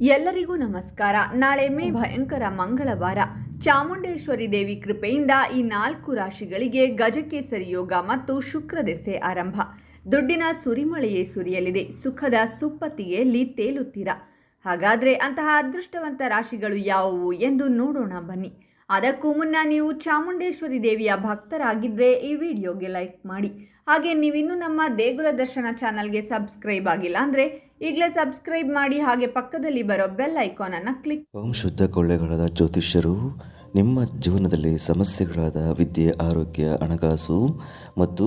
ಎಲ್ಲರಿಗೂ ನಮಸ್ಕಾರ. ನಾಳೆ ಮೇ ಭಯಂಕರ ಮಂಗಳವಾರ. ಚಾಮುಂಡೇಶ್ವರಿ ದೇವಿ ಕೃಪೆಯಿಂದ ಈ ನಾಲ್ಕು ರಾಶಿಗಳಿಗೆ ಗಜಕೇಸರಿ ಯೋಗ ಮತ್ತು ಶುಕ್ರ ದೆಸೆ ಆರಂಭ. ದುಡ್ಡಿನ ಸುರಿಮಳೆಯೇ ಸುರಿಯಲಿದೆ. ಸುಖದ ಸುಪ್ಪತ್ತಿಗೆಯಲ್ಲಿ ತೇಲುತ್ತೀರ? ಹಾಗಾದ್ರೆ ಅಂತಹ ಅದೃಷ್ಟವಂತ ರಾಶಿಗಳು ಯಾವುವು ಎಂದು ನೋಡೋಣ ಬನ್ನಿ. ಅದಕ್ಕೂ ಮುನ್ನ ನೀವು ಚಾಮುಂಡೇಶ್ವರಿ ದೇವಿಯ ಭಕ್ತರಾಗಿದ್ದರೆ ಈ ವಿಡಿಯೋಗೆ ಲೈಕ್ ಮಾಡಿ. ಹಾಗೆ ನೀವಿನ್ನೂ ನಮ್ಮ ದೇಗುಲ ದರ್ಶನ ಚಾನಲ್ಗೆ ಸಬ್ಸ್ಕ್ರೈಬ್ ಆಗಿಲ್ಲ ಅಂದರೆ ಈಗಲೇ ಸಬ್ಸ್ಕ್ರೈಬ್ ಮಾಡಿ ಹಾಗೆ ಪಕ್ಕದಲ್ಲಿ ಬರೋ ಬೆಲ್ ಐಕಾನನ್ನು ಕ್ಲಿಕ್ ಓಂ ಶುದ್ಧ ಕೊಳ್ಳೆಗಳಾದ ಜ್ಯೋತಿಷ್ಯರು, ನಿಮ್ಮ ಜೀವನದಲ್ಲಿ ಸಮಸ್ಯೆಗಳಾದ ವಿದ್ಯೆ, ಆರೋಗ್ಯ, ಹಣಕಾಸು ಮತ್ತು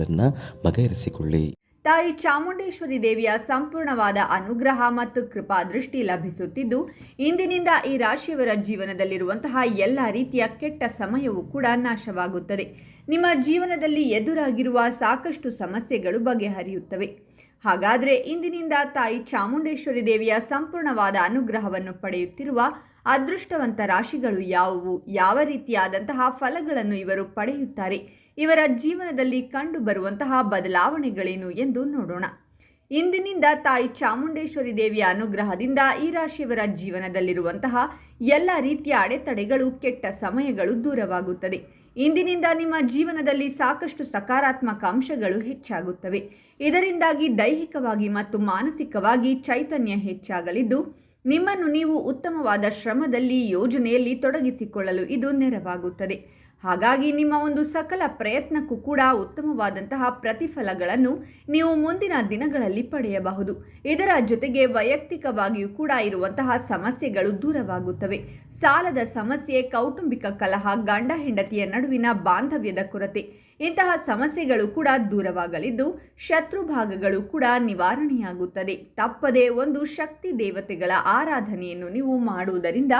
ಸಮಸ್ಯೆಗಳನ್ನು ಬಗೆಹರಿಸಿಕೊಳ್ಳಿ. ತಾಯಿ ಚಾಮುಂಡೇಶ್ವರಿ ದೇವಿಯ ಸಂಪೂರ್ಣವಾದ ಅನುಗ್ರಹ ಮತ್ತು ಕೃಪಾ ದೃಷ್ಟಿ ಲಭಿಸುತ್ತಿದ್ದು, ಇಂದಿನಿಂದ ಈ ರಾಶಿಯವರ ಜೀವನದಲ್ಲಿರುವಂತಹ ಎಲ್ಲ ರೀತಿಯ ಕೆಟ್ಟ ಸಮಯವೂ ಕೂಡ ನಾಶವಾಗುತ್ತದೆ. ನಿಮ್ಮ ಜೀವನದಲ್ಲಿ ಎದುರಾಗಿರುವ ಸಾಕಷ್ಟು ಸಮಸ್ಯೆಗಳು ಬಗೆಹರಿಯುತ್ತವೆ. ಹಾಗಾದರೆ ಇಂದಿನಿಂದ ತಾಯಿ ಚಾಮುಂಡೇಶ್ವರಿ ದೇವಿಯ ಸಂಪೂರ್ಣವಾದ ಅನುಗ್ರಹವನ್ನು ಪಡೆಯುತ್ತಿರುವ ಅದೃಷ್ಟವಂತ ರಾಶಿಗಳು ಯಾವುವು? ಯಾವ ರೀತಿಯಾದಂತಹ ಫಲಗಳನ್ನು ಇವರು ಪಡೆಯುತ್ತಾರೆ? ಇವರ ಜೀವನದಲ್ಲಿ ಕಂಡುಬರುವಂತಹ ಬದಲಾವಣೆಗಳೇನು ಎಂದು ನೋಡೋಣ. ಇಂದಿನಿಂದ ತಾಯಿ ಚಾಮುಂಡೇಶ್ವರಿ ದೇವಿಯ ಅನುಗ್ರಹದಿಂದ ಈ ರಾಶಿಯವರ ಜೀವನದಲ್ಲಿರುವಂತಹ ಎಲ್ಲ ರೀತಿಯ ಅಡೆತಡೆಗಳು, ಕೆಟ್ಟ ಸಮಯಗಳು ದೂರವಾಗುತ್ತದೆ. ಇಂದಿನಿಂದ ನಿಮ್ಮ ಜೀವನದಲ್ಲಿ ಸಾಕಷ್ಟು ಸಕಾರಾತ್ಮಕ ಅಂಶಗಳು ಹೆಚ್ಚಾಗುತ್ತವೆ. ಇದರಿಂದಾಗಿ ದೈಹಿಕವಾಗಿ ಮತ್ತು ಮಾನಸಿಕವಾಗಿ ಚೈತನ್ಯ ಹೆಚ್ಚಾಗಲಿದ್ದು, ನಿಮ್ಮನ್ನು ನೀವು ಉತ್ತಮವಾದ ಶ್ರಮದಲ್ಲಿ, ಯೋಜನೆಯಲ್ಲಿ ತೊಡಗಿಸಿಕೊಳ್ಳಲು ಇದು ನೆರವಾಗುತ್ತದೆ. ಹಾಗಾಗಿ ನಿಮ್ಮ ಒಂದು ಸಕಲ ಪ್ರಯತ್ನಕ್ಕೂ ಕೂಡ ಉತ್ತಮವಾದಂತಹ ಪ್ರತಿಫಲಗಳನ್ನು ನೀವು ಮುಂದಿನ ದಿನಗಳಲ್ಲಿ ಪಡೆಯಬಹುದು. ಇದರ ಜೊತೆಗೆ ವೈಯಕ್ತಿಕವಾಗಿಯೂ ಕೂಡ ಇರುವಂತಹ ಸಮಸ್ಯೆಗಳು ದೂರವಾಗುತ್ತವೆ. ಸಾಲದ ಸಮಸ್ಯೆ, ಕೌಟುಂಬಿಕ ಕಲಹ, ಗಂಡ ಹೆಂಡತಿಯ ನಡುವಿನ ಬಾಂಧವ್ಯದ ಕೊರತೆ ಇಂತಹ ಸಮಸ್ಯೆಗಳು ಕೂಡ ದೂರವಾಗಲಿದ್ದು ಶತ್ರು ಭಾಗಗಳು ಕೂಡ ನಿವಾರಣೆಯಾಗುತ್ತದೆ. ತಪ್ಪದೆ ಒಂದು ಶಕ್ತಿ ದೇವತೆಗಳ ಆರಾಧನೆಯನ್ನು ನೀವು ಮಾಡುವುದರಿಂದ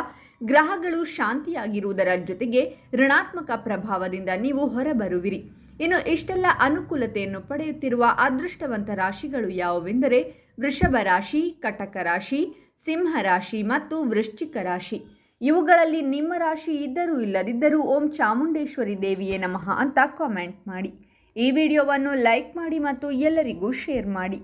ಗ್ರಹಗಳು ಶಾಂತಿಯಾಗಿರುವುದರ ಜೊತೆಗೆ ಋಣಾತ್ಮಕ ಪ್ರಭಾವದಿಂದ ನೀವು ಹೊರಬರುವಿರಿ. ಇನ್ನು ಇಷ್ಟೆಲ್ಲ ಅನುಕೂಲತೆಯನ್ನು ಪಡೆಯುತ್ತಿರುವ ಅದೃಷ್ಟವಂತ ರಾಶಿಗಳು ಯಾವುವೆಂದರೆ ವೃಷಭ ರಾಶಿ, ಕಟಕ ರಾಶಿ, ಸಿಂಹ ರಾಶಿ ಮತ್ತು ವೃಶ್ಚಿಕ ರಾಶಿ. ಇವುಗಳಲ್ಲಿ ನಿಮ್ಮ ರಾಶಿ ಇದ್ದರೂ ಇಲ್ಲದಿದ್ದರೂ ಓಂ ಚಾಮುಂಡೇಶ್ವರಿ ದೇವಿಯೇ ನಮಃ ಅಂತ ಕಾಮೆಂಟ್ ಮಾಡಿ. ಈ ವಿಡಿಯೋವನ್ನು ಲೈಕ್ ಮಾಡಿ ಮತ್ತು ಎಲ್ಲರಿಗೂ ಶೇರ್ ಮಾಡಿ.